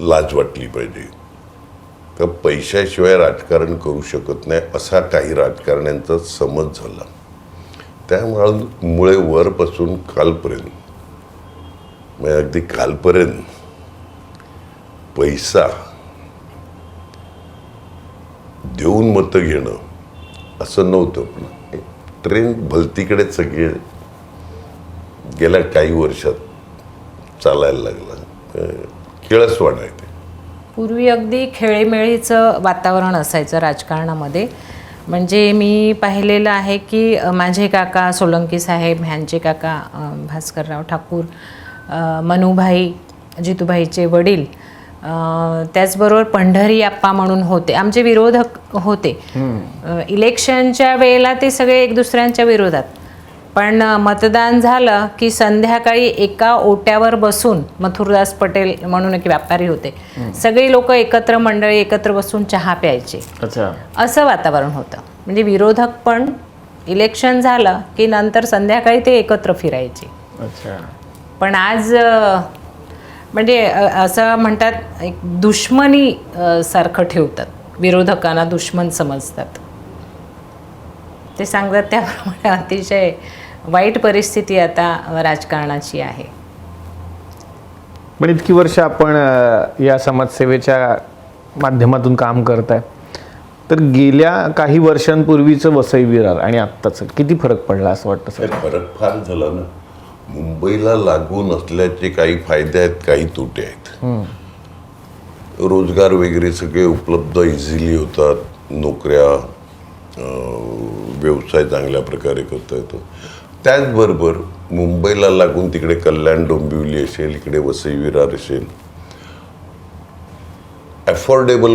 लाज वाटली पाहिजे. तर पैशाशिवाय राजकारण करू शकत नाही असा काही राजकारण्यांचा समज झाला. त्यामुळे वरपासून कालपर्यंत म्हणजे अगदी कालपर्यंत पैसा देऊन मतं घेणं असं नव्हतं. पण ट्रेन भलतीकडे सगळे गेल्या काही वर्षात चालायला लागला. किळस वाढायचे पूर्वी अगदी खेळीमेळीचं वातावरण असायचं राजकारणामध्ये. म्हणजे मी पाहिलेलं आहे की माझे काका सोलंकी साहेब ह्यांचे काका भास्करराव ठाकूर मनुभाई जितूभाईचे वडील त्याचबरोबर पंढरी आप्पा म्हणून होते. आमचे विरोधक होते. इलेक्शनच्या वेळेला ते सगळे एक दुसऱ्यांच्या विरोधात. पण मतदान झालं की संध्याकाळी एका ओट्यावर बसून मथुरदास पटेल म्हणून एक व्यापारी होते. सगळी लोक एकत्र मंडळी एकत्र बसून चहा प्यायचे. अच्छा. असं वातावरण होतं. म्हणजे विरोधक पण इलेक्शन झालं की नंतर संध्याकाळी ते एकत्र फिरायचे. अच्छा. पण आज म्हणजे असं म्हणतात एक दुश्मनी सारखं ठेवतात. विरोधकांना दुश्मन समजतात. ते सांगतात त्याप्रमाणे अतिशय वाईट परिस्थिती आता राजकारणाची आहे. पण इतकी वर्ष आपण या समाजसेवेच्या माध्यमातून काम करताय. तर गेल्या काही वर्षांपूर्वीचं वसई विरार आणि आत्ताचं किती फरक पडला असं वाटतं सर? फरक फार झाला ना. मुंबईला लागून असल्याचे काही फायदे आहेत काही तोटे आहेत. रोजगार वगैरे सगळे उपलब्ध इझिली होतात. नोकऱ्या व्यवसाय चांगल्या प्रकारे करता येतो. त्याचबरोबर मुंबईला लागून तिकडे कल्याण डोंबिवली असेल इकडे वसई विरार असेल अफोर्डेबल